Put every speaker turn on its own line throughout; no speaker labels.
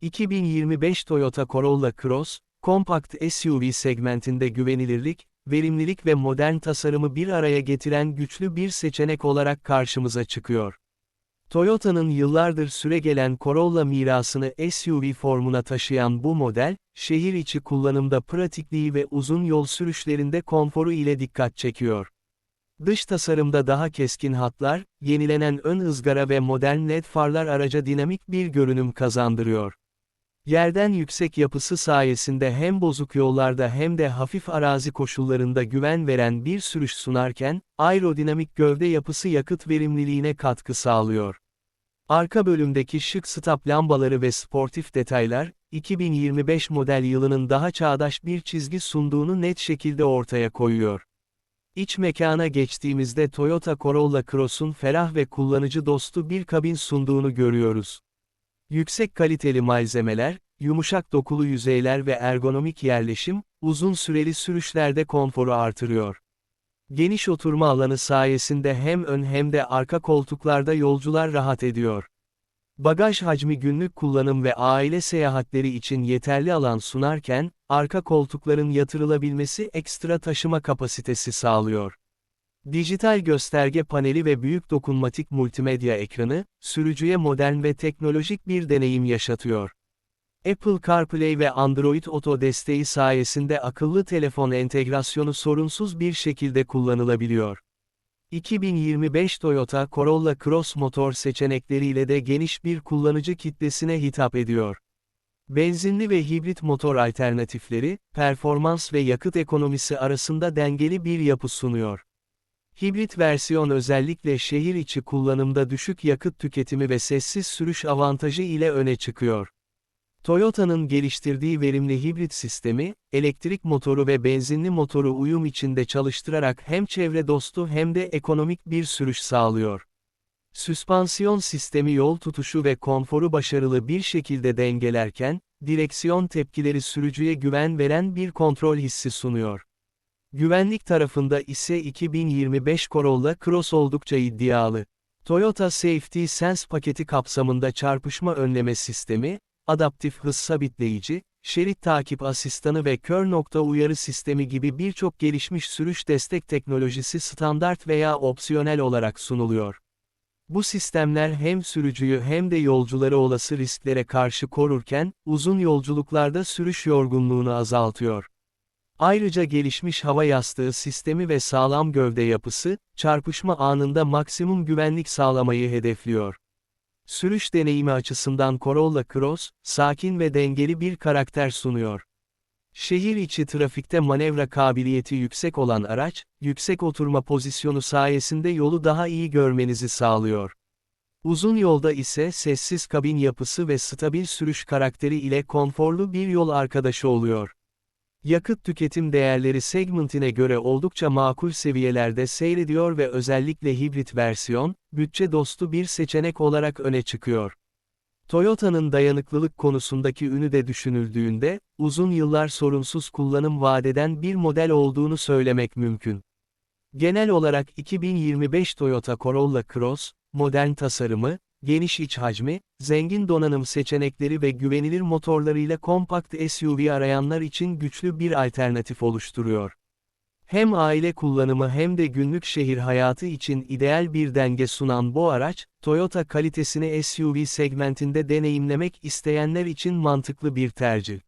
2025 Toyota Corolla Cross, kompakt SUV segmentinde güvenilirlik, verimlilik ve modern tasarımı bir araya getiren güçlü bir seçenek olarak karşımıza çıkıyor. Toyota'nın yıllardır süregelen Corolla mirasını SUV formuna taşıyan bu model, şehir içi kullanımda pratikliği ve uzun yol sürüşlerinde konforu ile dikkat çekiyor. Dış tasarımda daha keskin hatlar, yenilenen ön ızgara ve modern led farlar araca dinamik bir görünüm kazandırıyor. Yerden yüksek yapısı sayesinde hem bozuk yollarda hem de hafif arazi koşullarında güven veren bir sürüş sunarken, aerodinamik gövde yapısı yakıt verimliliğine katkı sağlıyor. Arka bölümdeki şık stop lambaları ve sportif detaylar, 2025 model yılının daha çağdaş bir çizgi sunduğunu net şekilde ortaya koyuyor. İç mekana geçtiğimizde Toyota Corolla Cross'un ferah ve kullanıcı dostu bir kabin sunduğunu görüyoruz. Yüksek kaliteli malzemeler, yumuşak dokulu yüzeyler ve ergonomik yerleşim, uzun süreli sürüşlerde konforu artırıyor. Geniş oturma alanı sayesinde hem ön hem de arka koltuklarda yolcular rahat ediyor. Bagaj hacmi günlük kullanım ve aile seyahatleri için yeterli alan sunarken, arka koltukların yatırılabilmesi ekstra taşıma kapasitesi sağlıyor. Dijital gösterge paneli ve büyük dokunmatik multimedya ekranı, sürücüye modern ve teknolojik bir deneyim yaşatıyor. Apple CarPlay ve Android Auto desteği sayesinde akıllı telefon entegrasyonu sorunsuz bir şekilde kullanılabiliyor. 2025 Toyota Corolla Cross motor seçenekleriyle de geniş bir kullanıcı kitlesine hitap ediyor. Benzinli ve hibrit motor alternatifleri, performans ve yakıt ekonomisi arasında dengeli bir yapı sunuyor. Hibrit versiyon özellikle şehir içi kullanımda düşük yakıt tüketimi ve sessiz sürüş avantajı ile öne çıkıyor. Toyota'nın geliştirdiği verimli hibrit sistemi, elektrik motoru ve benzinli motoru uyum içinde çalıştırarak hem çevre dostu hem de ekonomik bir sürüş sağlıyor. Süspansiyon sistemi yol tutuşu ve konforu başarılı bir şekilde dengelerken, direksiyon tepkileri sürücüye güven veren bir kontrol hissi sunuyor. Güvenlik tarafında ise 2025 Corolla Cross oldukça iddialı. Toyota Safety Sense paketi kapsamında çarpışma önleme sistemi, adaptif hız sabitleyici, şerit takip asistanı ve kör nokta uyarı sistemi gibi birçok gelişmiş sürüş destek teknolojisi standart veya opsiyonel olarak sunuluyor. Bu sistemler hem sürücüyü hem de yolcuları olası risklere karşı korurken, uzun yolculuklarda sürüş yorgunluğunu azaltıyor. Ayrıca gelişmiş hava yastığı sistemi ve sağlam gövde yapısı, çarpışma anında maksimum güvenlik sağlamayı hedefliyor. Sürüş deneyimi açısından Corolla Cross, sakin ve dengeli bir karakter sunuyor. Şehir içi trafikte manevra kabiliyeti yüksek olan araç, yüksek oturma pozisyonu sayesinde yolu daha iyi görmenizi sağlıyor. Uzun yolda ise sessiz kabin yapısı ve stabil sürüş karakteri ile konforlu bir yol arkadaşı oluyor. Yakıt tüketim değerleri segmentine göre oldukça makul seviyelerde seyrediyor ve özellikle hibrit versiyon, bütçe dostu bir seçenek olarak öne çıkıyor. Toyota'nın dayanıklılık konusundaki ünü de düşünüldüğünde, uzun yıllar sorunsuz kullanım vadeden bir model olduğunu söylemek mümkün. Genel olarak 2025 Toyota Corolla Cross, modern tasarımı, geniş iç hacmi, zengin donanım seçenekleri ve güvenilir motorlarıyla kompakt SUV arayanlar için güçlü bir alternatif oluşturuyor. Hem aile kullanımı hem de günlük şehir hayatı için ideal bir denge sunan bu araç, Toyota kalitesini SUV segmentinde deneyimlemek isteyenler için mantıklı bir tercih.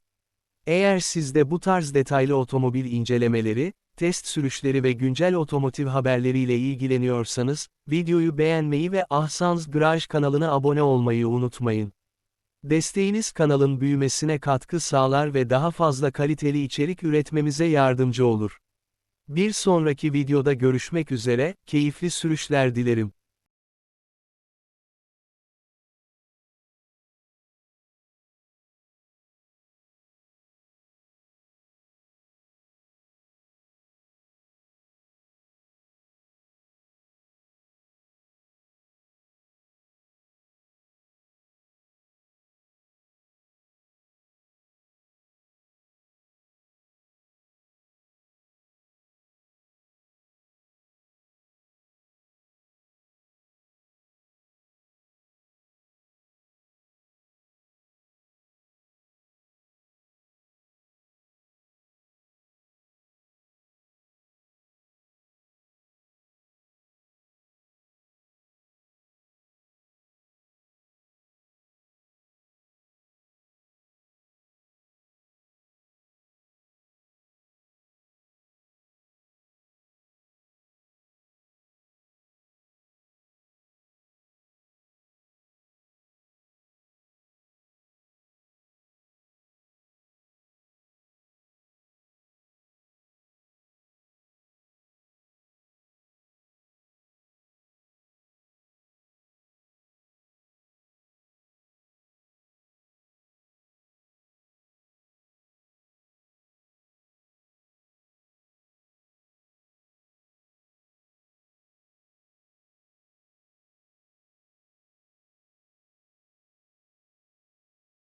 Eğer siz de bu tarz detaylı otomobil incelemeleri, test sürüşleri ve güncel otomotiv haberleriyle ilgileniyorsanız, videoyu beğenmeyi ve Ahsans Garaj kanalına abone olmayı unutmayın. Desteğiniz kanalın büyümesine katkı sağlar ve daha fazla kaliteli içerik üretmemize yardımcı olur. Bir sonraki videoda görüşmek üzere, keyifli sürüşler dilerim.